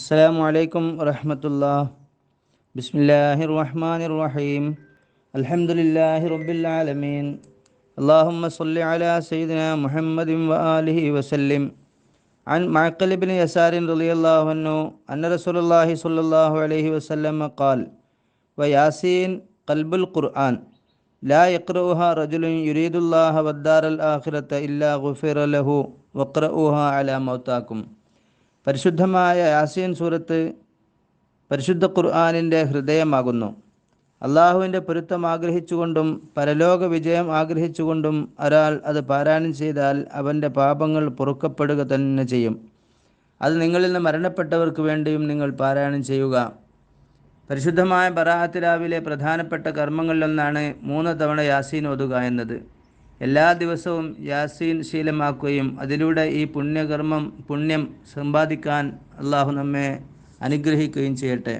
السلام عليكم ورحمة الله بسم الله الرحمن الرحيم الحمد لله رب العالمين اللهم صل على سيدنا محمد وآله وسلم عن معقل بن يسار رضي الله عنه أن رسول الله صلى الله عليه وسلم قال وياسين قلب القرآن لا يقرأها رجل يريد الله والدار الآخرة إلا غفر له وقرأوها على موتاكم പരിശുദ്ധമായ യാസീൻ സൂറത്ത് പരിശുദ്ധ ഖുർആാനിന്റെ ഹൃദയമാകുന്നു. അള്ളാഹുവിന്റെ പൊരുത്തം ആഗ്രഹിച്ചുകൊണ്ടും പരലോക വിജയം ആഗ്രഹിച്ചുകൊണ്ടും ഒരാൾ അത് പാരായണം ചെയ്താൽ അവന്റെ പാപങ്ങൾ പൊറുക്കപ്പെടുക തന്നെ ചെയ്യും. അത് നിങ്ങളിൽ നിന്ന് മരണപ്പെട്ടവർക്ക് വേണ്ടിയും നിങ്ങൾ പാരായണം ചെയ്യുക. പരിശുദ്ധമായ ബറാഹത്തിലാവിലെ പ്രധാനപ്പെട്ട കർമ്മങ്ങളിലൊന്നാണ് മൂന്ന് തവണ യാസീൻ ഒതുക എന്നത്. എല്ലാ ദിവസവും യാസീൻ ശീലമാക്കുകയും അതിലൂടെ ഈ പുണ്യകർമ്മം പുണ്യം സമ്പാദിക്കാൻ അള്ളാഹു നമ്മെ അനുഗ്രഹിക്കുകയും ചെയ്യട്ടെ.